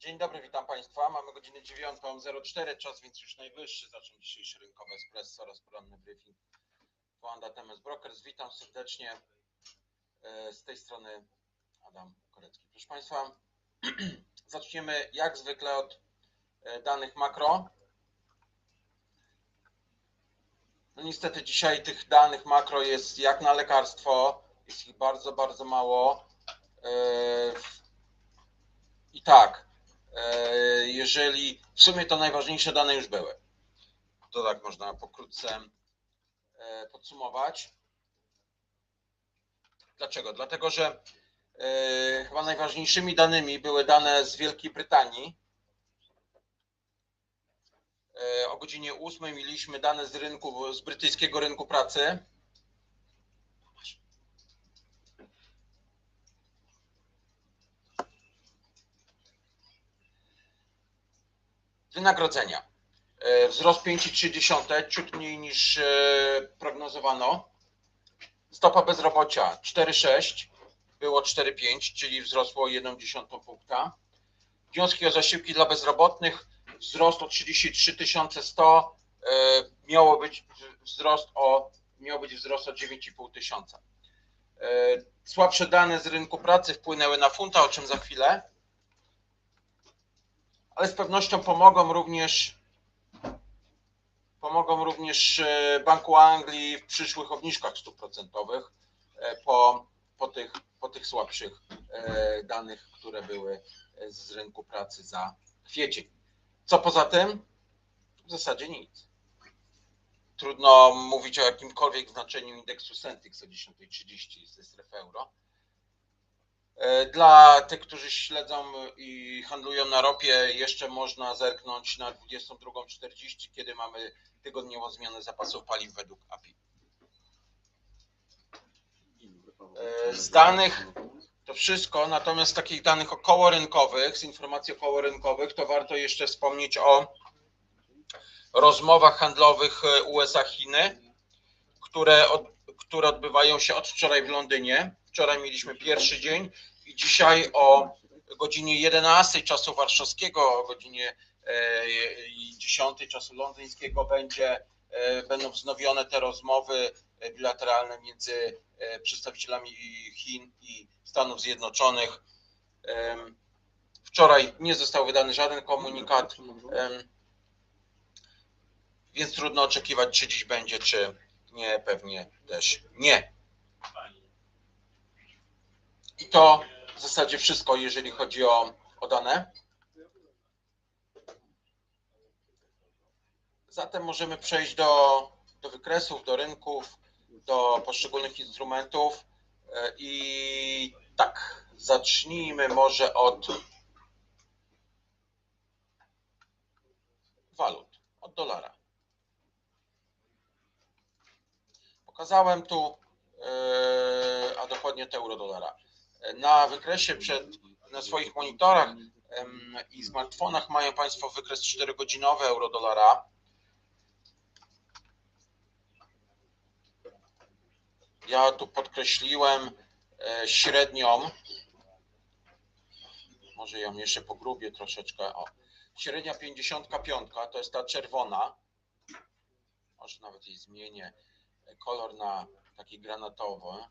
Dzień dobry, witam Państwa. Mamy godzinę 9.04, czas więc już najwyższy zacząć dzisiejszy rynkowy espresso oraz poranny briefing Wanda Temes Brokers. Witam serdecznie e, z tej strony Adam Korecki. Proszę Państwa, zaczniemy jak zwykle od e, danych makro. No niestety dzisiaj tych danych makro jest jak na lekarstwo, jest ich bardzo, bardzo mało. E, I tak, jeżeli w sumie to najważniejsze dane już były, to tak można pokrótce e, podsumować. Dlaczego? Dlatego, że chyba najważniejszymi danymi były dane z Wielkiej Brytanii. O godzinie 8 mieliśmy dane z rynku, z brytyjskiego rynku pracy. Wynagrodzenia. E, wzrost 5,3, ciut mniej niż e, prognozowano. Stopa bezrobocia 4,6, było 4,5, czyli wzrosło 1,1 punkta. Wnioski o zasiłki dla bezrobotnych wzrost o 33 100, e, miało być wzrost o, miał być wzrost o 9,5 tysiąca. Słabsze dane z rynku pracy wpłynęły na funta, o czym za chwilę ale z pewnością pomogą również pomogą również e, Banku Anglii w przyszłych obniżkach stóp procentowych e, po, po, tych, po tych słabszych e, danych, które były z rynku pracy za kwiecień. Co poza tym? W zasadzie nic. Trudno mówić o jakimkolwiek znaczeniu indeksu Sentix o 10.30 ze strefy euro. E, dla tych, którzy śledzą i handlują na ropie, jeszcze można zerknąć na 22.40, kiedy mamy tygodniową zmianę zapasów paliw według API. E, z danych to wszystko, natomiast z takich danych okołorynkowych, z informacji okołorynkowych, to warto jeszcze wspomnieć o rozmowach handlowych USA-Chiny, które, od, które odbywają się od wczoraj w Londynie. Wczoraj mieliśmy pierwszy dzień i dzisiaj o godzinie 11 czasu warszawskiego, o godzinie 10 e, czasu londyńskiego będzie, e, będą wznowione te rozmowy bilateralne między e, przedstawicielami Chin i Stanów Zjednoczonych. Wczoraj nie został wydany żaden komunikat, więc trudno oczekiwać, czy dziś będzie, czy nie, pewnie też nie. I to w zasadzie wszystko, jeżeli chodzi o, o dane. Zatem możemy przejść do, do wykresów, do rynków, do poszczególnych instrumentów e, i tak, zacznijmy może od walut, od dolara. Pokazałem tu, e, a dokładnie euro dolara na wykresie przed, na swoich monitorach i smartfonach mają Państwo wykres 4-godzinowy euro-dolara. Ja tu podkreśliłem e, średnią, może ją jeszcze pogrubię troszeczkę, o. Średnia 55 to jest ta czerwona, może nawet jej zmienię kolor na taki granatowy.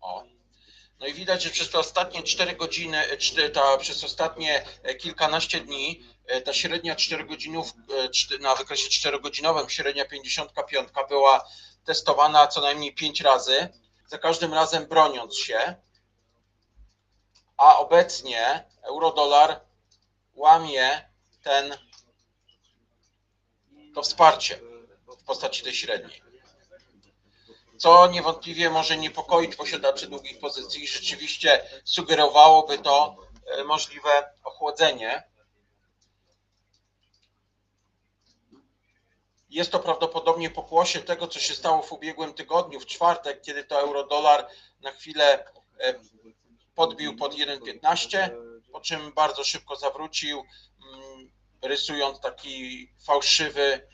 O. No i widać, że przez te ostatnie 4 godziny, ta, przez ostatnie e, kilkanaście dni e, ta średnia 4 godzinów e, na wykresie 4-godzinowym, średnia 55 była testowana co najmniej 5 razy, za każdym razem broniąc się, a obecnie euro-dolar łamie ten, to wsparcie w postaci tej średniej co niewątpliwie może niepokoić posiadaczy długich pozycji. Rzeczywiście sugerowałoby to e, możliwe ochłodzenie. Jest to prawdopodobnie pokłosie tego, co się stało w ubiegłym tygodniu, w czwartek, kiedy to euro-dolar na chwilę e, podbił pod 1,15, po czym bardzo szybko zawrócił, mm, rysując taki fałszywy,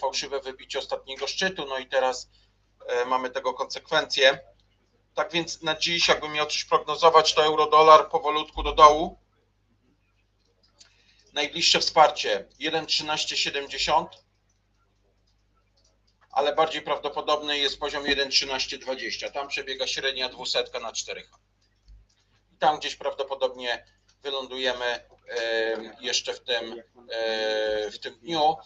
fałszywe wybicie ostatniego szczytu. No i teraz mamy tego konsekwencje. Tak więc na dziś, jakbym miał coś prognozować, to euro-dolar powolutku do dołu. Najbliższe wsparcie 1,1370, ale bardziej prawdopodobny jest poziom 1,1320. Tam przebiega średnia 200 na 4. I tam gdzieś prawdopodobnie wylądujemy em, jeszcze w tym, e, w tym dniu.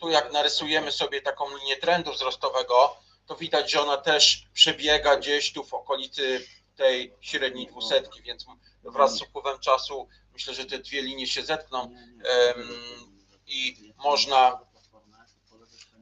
Tu jak narysujemy sobie taką linię trendu wzrostowego, to widać, że ona też przebiega gdzieś tu w okolicy tej średniej dwusetki, więc wraz z upływem czasu myślę, że te dwie linie się zetkną i można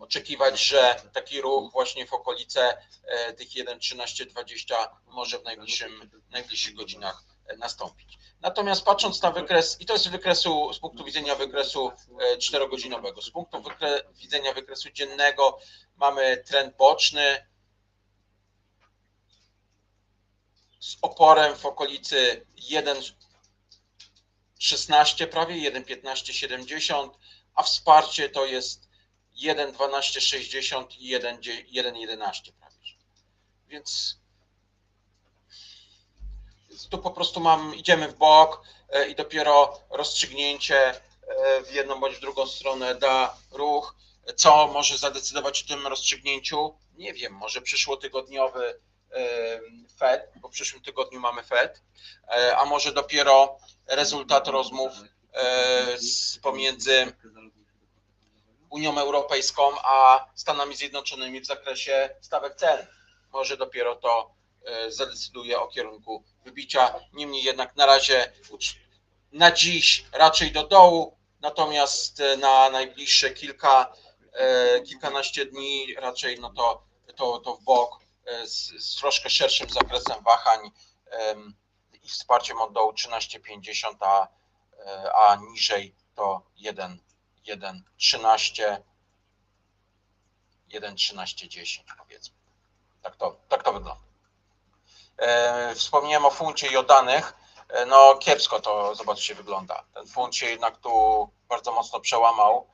oczekiwać, że taki ruch właśnie w okolice e, tych 1.13.20 może w najbliższym, najbliższych godzinach nastąpić. Natomiast patrząc na wykres, i to jest wykresu, z punktu widzenia wykresu e, czterogodzinowego, z punktu wykre, widzenia wykresu dziennego mamy trend boczny z oporem w okolicy 1,16 prawie, 1,1570, a wsparcie to jest 1,1260 i 1,11 prawie. Więc tu po prostu mam, idziemy w bok e, i dopiero rozstrzygnięcie e, w jedną bądź w drugą stronę da ruch. Co może zadecydować o tym rozstrzygnięciu? Nie wiem, może przyszłotygodniowy e, Fed, bo w przyszłym tygodniu mamy Fed, a może dopiero rezultat rozmów pomiędzy Unią Europejską a Stanami Zjednoczonymi w zakresie stawek cen. Może dopiero to zadecyduje o kierunku wybicia. Niemniej jednak na razie na dziś raczej do dołu, natomiast e, na najbliższe kilka, e, kilkanaście dni raczej no to, to, to w bok e, z, z troszkę szerszym zakresem wahań i wsparciem od dołu 13,50, a, e, a niżej to 1, 1, 13, 1, 13, 10 powiedzmy. Tak to, tak to wygląda. E, Wspomniałem o funcie i o danych. E, No kiepsko to zobaczcie wygląda. Ten funt się jednak tu bardzo mocno przełamał.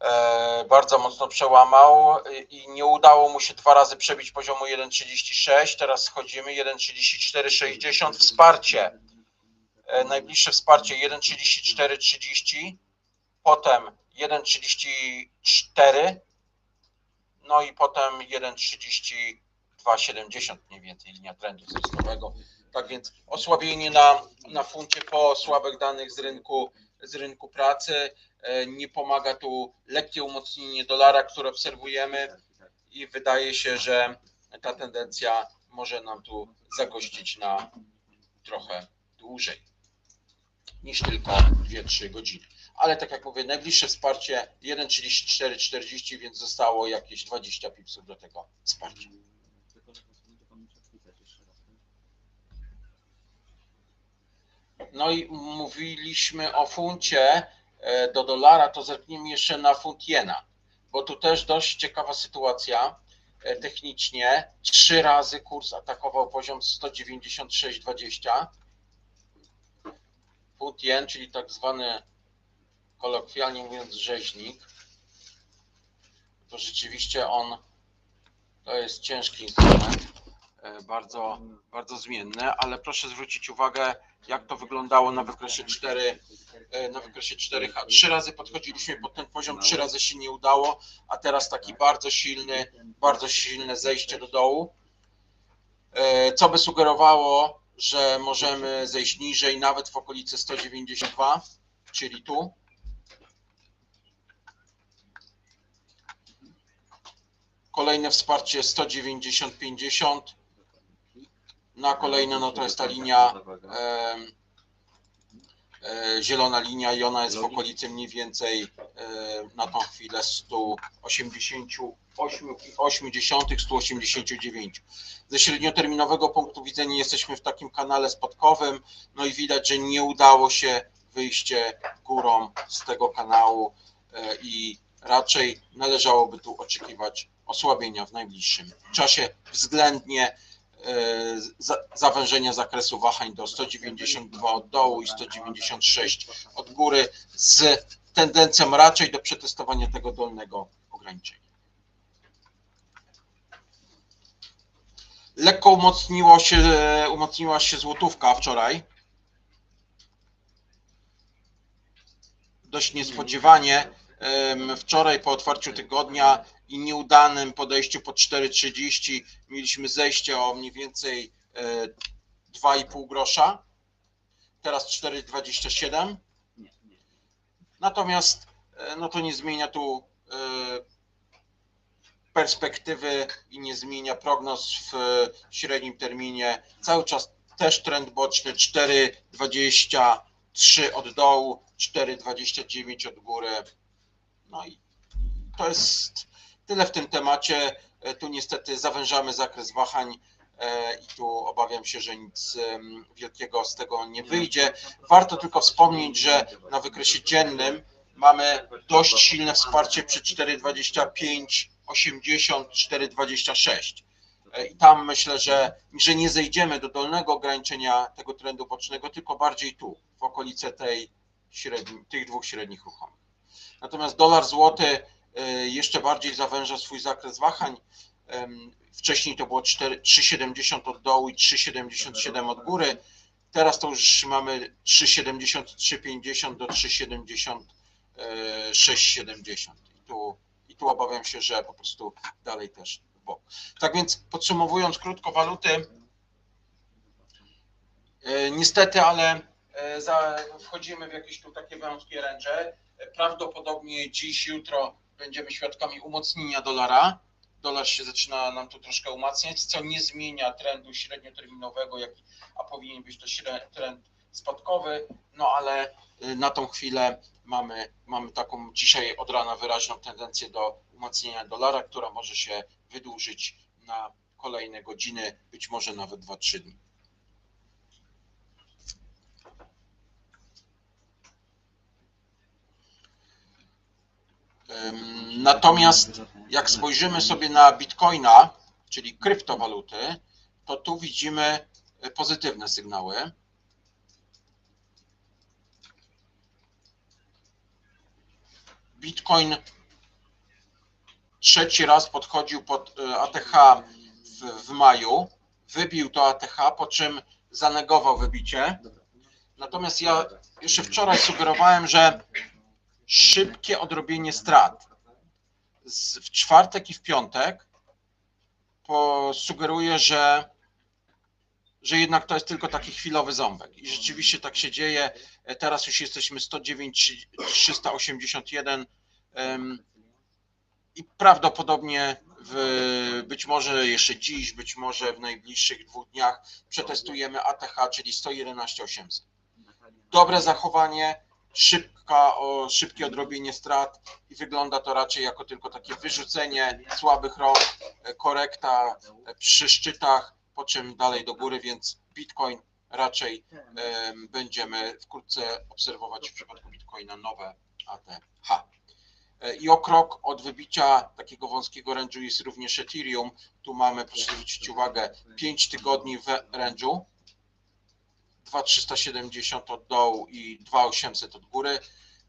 E, Bardzo mocno przełamał i nie udało mu się dwa razy przebić poziomu 1,36. Teraz schodzimy 1,3460. Wsparcie. Najbliższe wsparcie 1,3430. Potem 1,34. No i potem 1,3270 mniej więcej linia trendu wzrostowego. Tak więc osłabienie na, na funcie po słabych danych z rynku, z rynku pracy. E, Nie pomaga tu lekkie umocnienie dolara, które obserwujemy i wydaje się, że ta tendencja może nam tu zagościć na trochę dłużej niż tylko 2-3 godziny. Ale tak jak mówię, najbliższe wsparcie 1,3440, więc zostało jakieś 20 pipsów do tego wsparcia. No i mówiliśmy o funcie e, do dolara, to zerknijmy jeszcze na funt jena, bo tu też dość ciekawa sytuacja e, technicznie. Trzy razy kurs atakował poziom 196,20. Funt jen, czyli tak zwany kolokwialnie mówiąc rzeźnik, to rzeczywiście on to jest ciężki instrument, e, bardzo, bardzo zmienny, ale proszę zwrócić uwagę, jak to wyglądało na wykresie 4, e, na wykresie 4H. Trzy razy podchodziliśmy pod ten poziom, trzy razy się nie udało, a teraz taki bardzo silny, bardzo silne zejście do dołu, e, co by sugerowało, że możemy zejść niżej, nawet w okolicy 192, czyli tu. Kolejne wsparcie 190-50. Na kolejne, no to jest ta linia, e, e, zielona linia i ona jest w okolicy mniej więcej e, na tą chwilę 188, 189. Ze średnioterminowego punktu widzenia jesteśmy w takim kanale spadkowym, no i widać, że nie udało się wyjście górą z tego kanału e, i raczej należałoby tu oczekiwać osłabienia w najbliższym czasie względnie e, za- zawężenia zakresu wahań do 192 od dołu i 196 od góry z tendencją raczej do przetestowania tego dolnego ograniczenia. Lekko umocniło się, umocniła się złotówka wczoraj. Dość niespodziewanie. Wczoraj po otwarciu tygodnia i nieudanym podejściu po 4,30 mieliśmy zejście o mniej więcej e, 2,5 grosza. Teraz 4,27. Natomiast e, no to nie zmienia tu e, perspektywy i nie zmienia prognoz w e, średnim terminie. Cały czas też trend boczny 4,23 od dołu, 4,29 od góry. No i to jest tyle w tym temacie. E, Tu niestety zawężamy zakres wahań e, i tu obawiam się, że nic wielkiego z tego nie wyjdzie. Warto tylko wspomnieć, że na wykresie dziennym mamy dość silne wsparcie przy 4,25, 80, 4,26. E, I tam myślę, że, że nie zejdziemy do dolnego ograniczenia tego trendu bocznego, tylko bardziej tu, w okolice tej średni, tych dwóch średnich ruchomych. Natomiast dolar złoty e, jeszcze bardziej zawęża swój zakres wahań. Wcześniej to było 4 3,70 od dołu i 3,77 od góry. Teraz to już mamy 3,73,50 do 3,76,70. I tu, I tu obawiam się, że po prostu dalej też w bok. Tak więc podsumowując krótko waluty, e, niestety, ale e, wchodzimy w jakieś tu takie wąskie ręcze. Prawdopodobnie dziś, jutro będziemy świadkami umocnienia dolara. Dolar się zaczyna nam tu troszkę umacniać, co nie zmienia trendu średnioterminowego, a powinien być to trend spadkowy, no ale y, na tą chwilę mamy, mamy taką dzisiaj od rana wyraźną tendencję do umacnienia dolara, która może się wydłużyć na kolejne godziny, być może nawet 2-3 dni. Natomiast jak spojrzymy sobie na bitcoina, czyli kryptowaluty, to tu widzimy e, pozytywne sygnały. Bitcoin trzeci raz podchodził pod e, ATH w, w maju, wybił to ATH, po czym zanegował wybicie. Natomiast ja jeszcze wczoraj sugerowałem, że szybkie odrobienie strat w czwartek i w piątek po, sugeruje, że, że jednak to jest tylko taki chwilowy ząbek. I rzeczywiście tak się dzieje. E, Teraz już jesteśmy 109 381 em, i prawdopodobnie w, być może jeszcze dziś, być może w najbliższych dwóch dniach przetestujemy ATH, czyli 111 800. Dobre zachowanie, szybka, o, szybkie odrobienie strat i wygląda to raczej jako tylko takie wyrzucenie słabych rąk, e, korekta e, przy szczytach, po czym dalej do góry, więc Bitcoin raczej em, będziemy wkrótce obserwować w przypadku Bitcoina nowe ATH. E, I o krok od wybicia takiego wąskiego range'u jest również Ethereum. Tu mamy, proszę zwrócić uwagę, 5 tygodni w range'u. 2,370 od dołu i 2,800 od góry.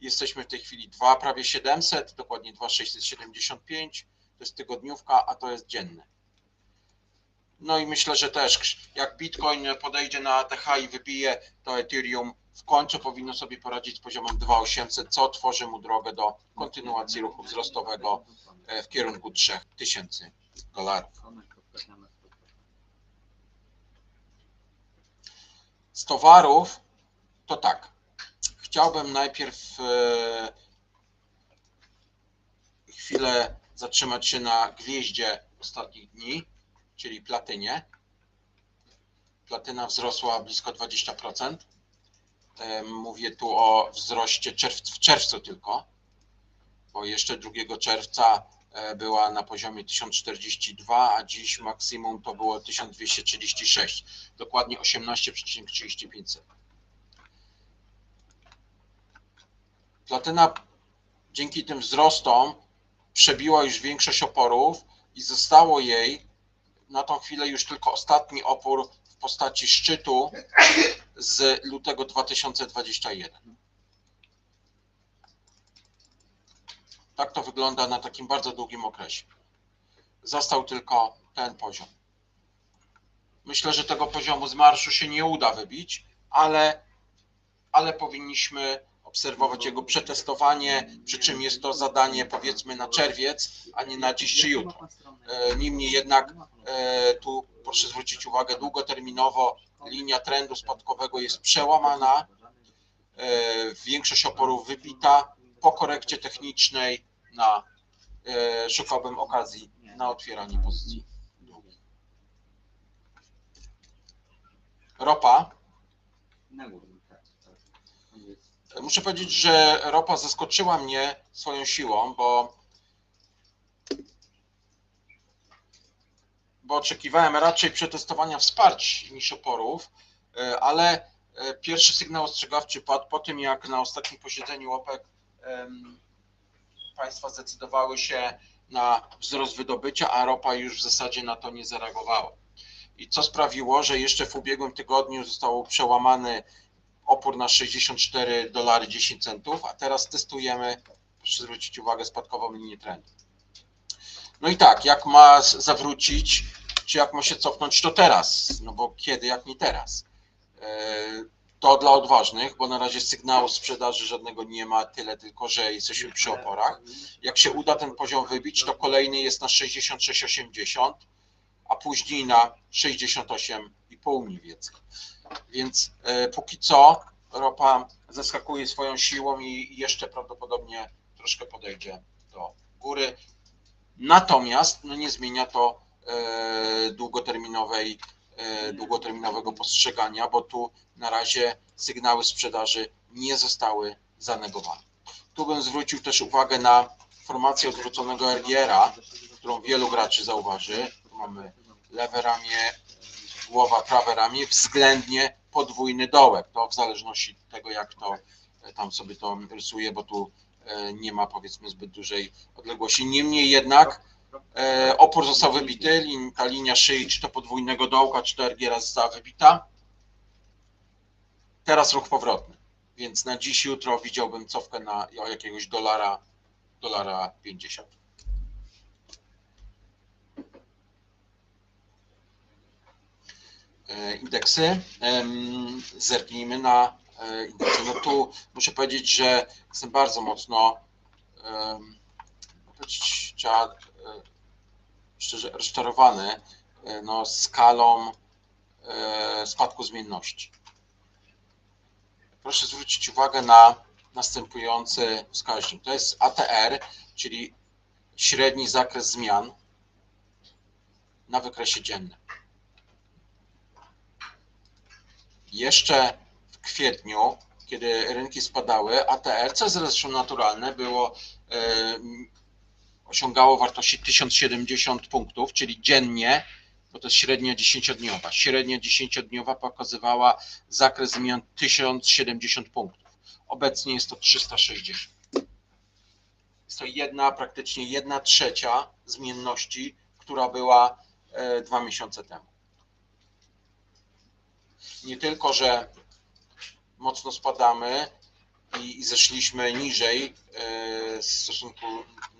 Jesteśmy w tej chwili 2, prawie 700, dokładnie 2,675. To jest tygodniówka, a to jest dzienny. No i myślę, że też jak Bitcoin podejdzie na ATH i wybije, to Ethereum w końcu powinno sobie poradzić z poziomem 2800, co otworzy mu drogę do kontynuacji ruchu wzrostowego e, w kierunku 3000 dolarów. Z towarów to tak. Chciałbym najpierw e, chwilę zatrzymać się na gwieździe ostatnich dni, czyli platynie. Platyna wzrosła blisko 20%. E, Mówię tu o wzroście czerw- w czerwcu tylko, bo jeszcze 2 czerwca była na poziomie 1042, a dziś maksimum to było 1236, dokładnie 18,35. Platyna dzięki tym wzrostom przebiła już większość oporów i zostało jej na tą chwilę już tylko ostatni opór w postaci szczytu z lutego 2021. Tak to wygląda na takim bardzo długim okresie. Został tylko ten poziom. Myślę, że tego poziomu z marszu się nie uda wybić, ale, ale powinniśmy obserwować jego przetestowanie, przy czym jest to zadanie powiedzmy na czerwiec, a nie na dziś czy jutro. E, niemniej jednak e, tu proszę zwrócić uwagę, długoterminowo linia trendu spadkowego jest przełamana, e, większość oporów wybita. Po korekcie technicznej na szukałbym okazji na otwieranie pozycji. Ropa. Muszę powiedzieć, że ropa zaskoczyła mnie swoją siłą, bo, bo oczekiwałem raczej przetestowania wsparć niż oporów, e, ale e, pierwszy sygnał ostrzegawczy padł po tym, jak na ostatnim posiedzeniu OPEC państwa zdecydowały się na wzrost wydobycia, a ropa już w zasadzie na to nie zareagowała. I co sprawiło, że jeszcze w ubiegłym tygodniu został przełamany opór na 64 dolary 10 centów, a teraz testujemy, proszę zwrócić uwagę, spadkową linię trendu. No i tak, jak ma zawrócić, czy jak ma się cofnąć, to teraz, no bo kiedy, jak nie teraz. To dla odważnych, bo na razie sygnału sprzedaży żadnego nie ma, tyle tylko, że jesteśmy przy oporach. Jak się uda ten poziom wybić, to kolejny jest na 66,80, a później na 68,5 mniej więcej. Więc e, póki co ropa zaskakuje swoją siłą i jeszcze prawdopodobnie troszkę podejdzie do góry. Natomiast no nie zmienia to e, długoterminowej, długoterminowego postrzegania, bo tu na razie sygnały sprzedaży nie zostały zanegowane. Tu bym zwrócił też uwagę na formację odwróconego RGR-a, którą wielu graczy zauważy. Tu mamy lewe ramię, głowa, prawe ramię, względnie podwójny dołek. To w zależności od tego, jak to e, tam sobie to rysuje, bo tu e, nie ma powiedzmy zbyt dużej odległości. Niemniej jednak e, opór został wybity, ta linia szyi, czy to podwójnego dołka, czy to RG raz została wybita. Teraz ruch powrotny, więc na dziś, jutro widziałbym cofkę na jakiegoś dolara, dolara 50. E, indeksy. Zerknijmy na e, indeksy. No tu muszę powiedzieć, że jestem bardzo mocno e, szczerze rozczarowany no, skalą spadku zmienności. Proszę zwrócić uwagę na następujący wskaźnik. To jest ATR, czyli średni zakres zmian na wykresie dziennym. jeszcze w kwietniu, kiedy rynki spadały, ATR, co zresztą naturalne, było, e, osiągało wartości 1070 punktów, czyli dziennie, bo to jest średnia 10-dniowa. Średnia 10-dniowa pokazywała zakres zmian 1070 punktów. Obecnie jest to 360. Jest to jedna, praktycznie jedna trzecia zmienności, która była e, dwa miesiące temu nie tylko, że mocno spadamy i, zeszliśmy niżej e, w stosunku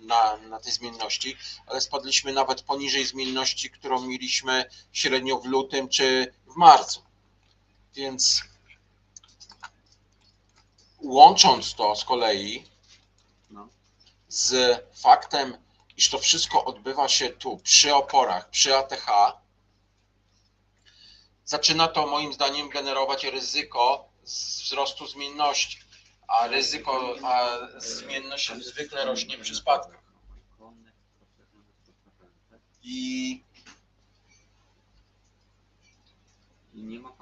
na, na tej zmienności, ale spadliśmy nawet poniżej zmienności, którą mieliśmy średnio w lutym czy w marcu. Więc łącząc to z kolei no. z faktem, iż to wszystko odbywa się tu przy oporach, przy ATH, zaczyna to moim zdaniem generować ryzyko wzrostu zmienności, a ryzyko, a zmienność zwykle rośnie przy spadkach. I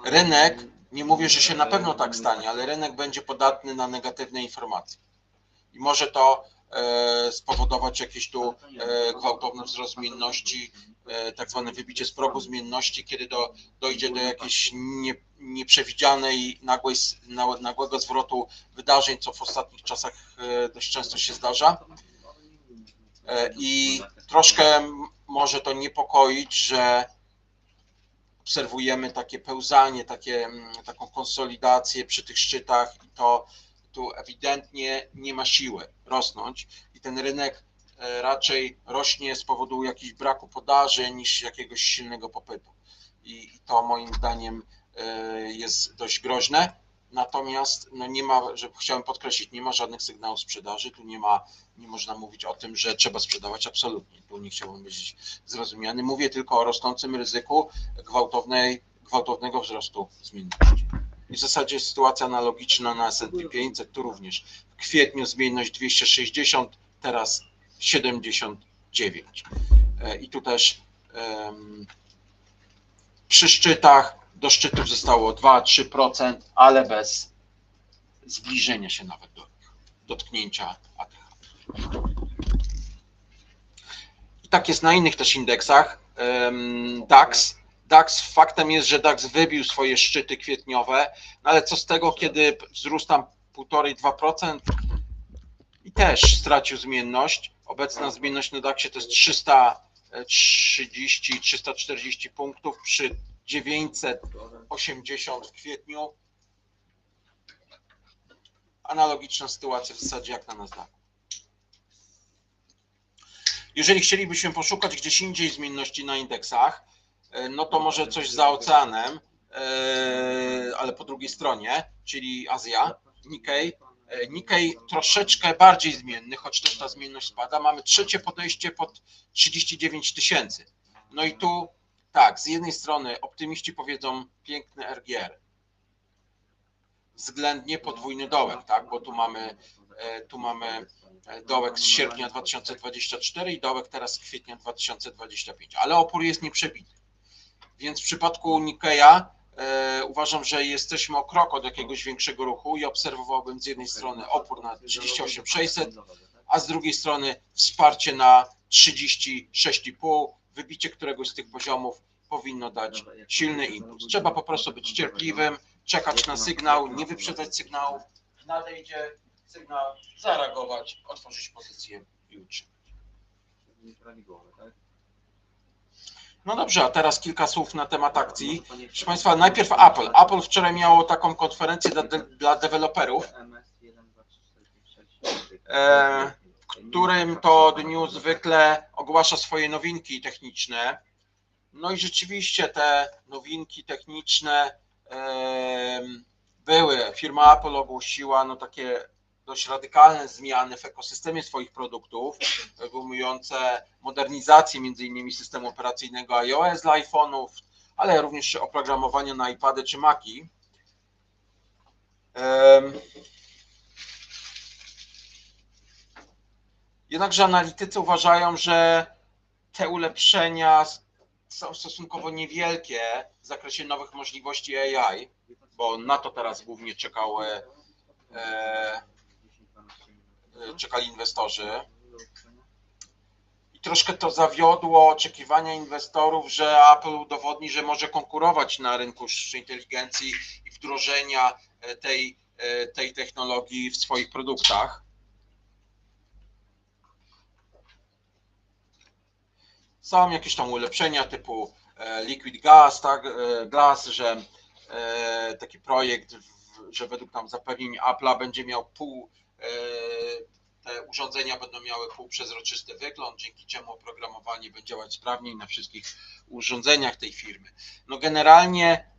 rynek, nie mówię, że się na pewno tak stanie, ale rynek będzie podatny na negatywne informacje. I może to spowodować jakieś tu e, gwałtowny wzrost zmienności E, tak zwane wybicie z progu zmienności, kiedy do, dojdzie do jakiejś nie, nieprzewidzianej, nagłej, nagłego zwrotu wydarzeń, co w ostatnich czasach e, dość często się zdarza. E, I troszkę może to niepokoić, że obserwujemy takie pełzanie, takie, taką konsolidację przy tych szczytach i to tu ewidentnie nie ma siły rosnąć i ten rynek E, raczej rośnie z powodu jakiegoś braku podaży niż jakiegoś silnego popytu. i to moim zdaniem jest dość groźne. Natomiast no nie ma, że chciałem podkreślić, nie ma żadnych sygnałów sprzedaży, tu nie ma, nie można mówić o tym, że trzeba sprzedawać absolutnie. Tu nie chciałbym być zrozumiany. Mówię tylko o rosnącym ryzyku gwałtownej, gwałtownego wzrostu zmienności. I w zasadzie sytuacja analogiczna na S&P 500, tu również. W kwietniu zmienność 260, teraz 79. E, I tu też um, przy szczytach do szczytów zostało 2-3%, ale bez zbliżenia się nawet do dotknięcia ATH. I tak jest na innych też indeksach. DAX. DAX, faktem jest, że DAX wybił swoje szczyty kwietniowe, no ale co z tego, kiedy wzrósł tam 1,5-2% i też stracił zmienność. Obecna zmienność na DAXie to jest 330-340 punktów przy 980 w kwietniu. Analogiczna sytuacja w zasadzie jak na Nasdaqu. Jeżeli chcielibyśmy poszukać gdzieś indziej zmienności na indeksach, no to może coś za oceanem, e, ale po drugiej stronie, czyli Azja, Nikkei. E, Nikkei troszeczkę bardziej zmienny, choć też ta zmienność spada. Mamy trzecie podejście pod 39 tysięcy. No i tu tak, z jednej strony optymiści powiedzą piękny RGR, względnie podwójny dołek, tak, bo tu mamy, e, tu mamy e, dołek z sierpnia 2024 i dołek teraz z kwietnia 2025, ale opór jest nieprzebity. Więc w przypadku Nikkeya e, uważam, że jesteśmy o krok od jakiegoś większego ruchu i obserwowałbym z jednej strony opór na 38600, a z drugiej strony wsparcie na 36,5 wybicie któregoś z tych poziomów powinno dać silny impuls. Trzeba po prostu być cierpliwym, czekać na sygnał, nie wyprzedzać sygnałów. Nadejdzie sygnał, zareagować, otworzyć pozycję i utrzymać. No dobrze, a teraz kilka słów na temat akcji. Proszę Państwa, najpierw Apple. Apple wczoraj miało taką konferencję dla, dla deweloperów. E, którym to dniu zwykle ogłasza swoje nowinki techniczne. No i rzeczywiście te nowinki techniczne były. Firma Apple ogłosiła no takie dość radykalne zmiany w ekosystemie swoich produktów, obejmujące modernizację innymi systemu operacyjnego iOS dla iPhone'ów, ale również oprogramowanie na iPady czy Maci. Jednakże analitycy uważają, że te ulepszenia są stosunkowo niewielkie w zakresie nowych możliwości AI, bo na to teraz głównie czekały, e, e, czekali inwestorzy. I troszkę to zawiodło oczekiwania inwestorów, że Apple udowodni, że może konkurować na rynku sztucznej inteligencji i wdrożenia e, tej, e, tej technologii w swoich produktach. Są jakieś tam ulepszenia typu e, Liquid Gas, tak, Glass, że taki projekt, że według tam zapewnień Apple'a będzie miał pół, te urządzenia będą miały półprzezroczysty wygląd, dzięki czemu oprogramowanie będzie działać sprawniej na wszystkich urządzeniach tej firmy. No generalnie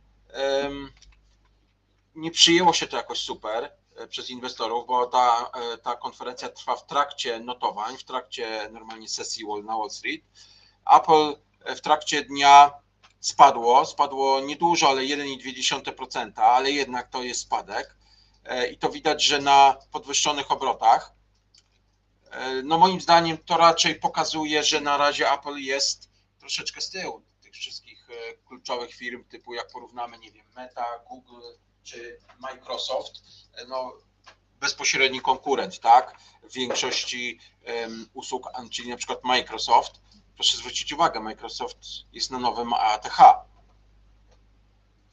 nie przyjęło się to jakoś super przez inwestorów, bo ta, ta konferencja trwa w trakcie notowań, w trakcie normalnie sesji na Wall Street Apple w trakcie dnia spadło, spadło niedużo, ale 1,2%, ale jednak to jest spadek e, i to widać, że na podwyższonych obrotach. E, no moim zdaniem to raczej pokazuje, że na razie Apple jest troszeczkę z tyłu tych wszystkich e, kluczowych firm, typu jak porównamy, nie wiem, Meta, Google czy Microsoft, no bezpośredni konkurent, tak, w większości um, usług, czyli na przykład Microsoft, Proszę zwrócić uwagę, Microsoft jest na nowym ATH.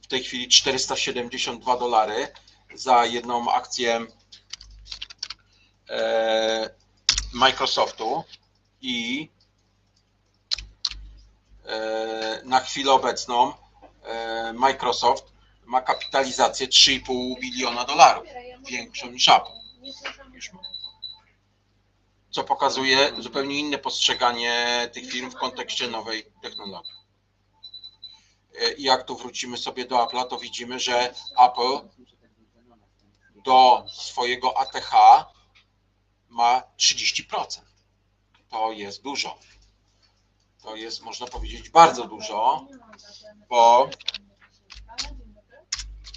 W tej chwili 472 dolary za jedną akcję e, Microsoftu i e, na chwilę obecną e, Microsoft ma kapitalizację 3,5 biliona dolarów, większą niż Apple. Co pokazuje zupełnie inne postrzeganie tych firm w kontekście nowej technologii. I jak tu wrócimy sobie do Apple'a, to widzimy, że Apple do swojego ATH ma 30%. To jest dużo. To jest, można powiedzieć, bardzo dużo, bo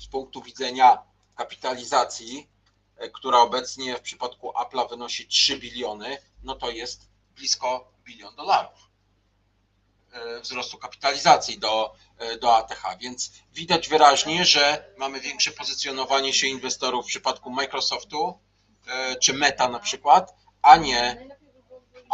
z punktu widzenia kapitalizacji, e, która obecnie w przypadku Apple'a wynosi 3 biliony, no to jest blisko bilion dolarów e, wzrostu kapitalizacji do, do ATH, więc widać wyraźnie, że mamy większe pozycjonowanie się inwestorów w przypadku Microsoftu e, czy Meta na przykład, a nie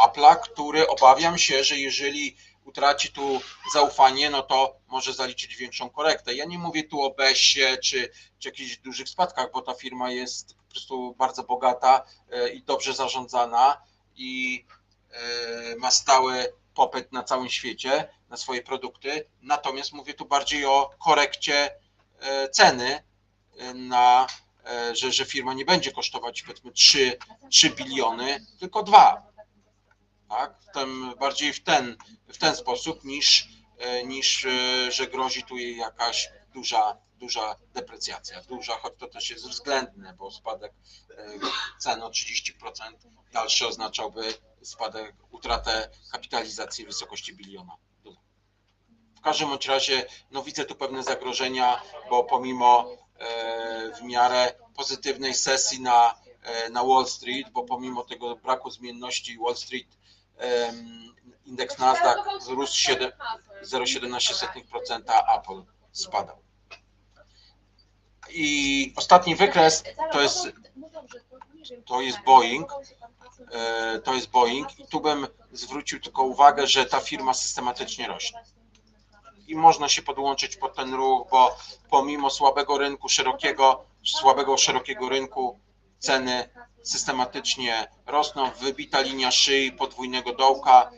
Apple'a, który obawiam się, że jeżeli utraci tu zaufanie, no to może zaliczyć większą korektę. Ja nie mówię tu o BES-ie czy, czy jakichś dużych spadkach, bo ta firma jest po prostu bardzo bogata e, i dobrze zarządzana i e, ma stały popyt na całym świecie na swoje produkty. Natomiast mówię tu bardziej o korekcie e, ceny na, że, że firma nie będzie kosztować powiedzmy 3, 3 biliony, tylko 2 tak? W tym, bardziej w ten, w ten sposób niż, niż że grozi tu jej jakaś duża, duża deprecjacja. Duża, choć to też jest względne, bo spadek cen o 30% dalszy oznaczałby spadek, utratę kapitalizacji w wysokości biliona. W każdym bądź razie no widzę tu pewne zagrożenia, bo pomimo w miarę pozytywnej sesji na, na Wall Street, bo pomimo tego braku zmienności Wall Street indeks Nasdaq wzrósł 0,17%, a Apple spadał. I ostatni wykres to jest, to jest Boeing. To jest Boeing i tu bym zwrócił tylko uwagę, że ta firma systematycznie rośnie. I można się podłączyć pod ten ruch, bo pomimo słabego rynku, szerokiego, słabego, szerokiego rynku, ceny systematycznie rosną. Wybita linia szyi podwójnego dołka,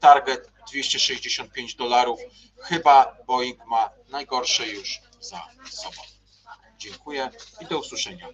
target 265 dolarów. Chyba Boeing ma najgorsze już za sobą. Dziękuję i do usłyszenia.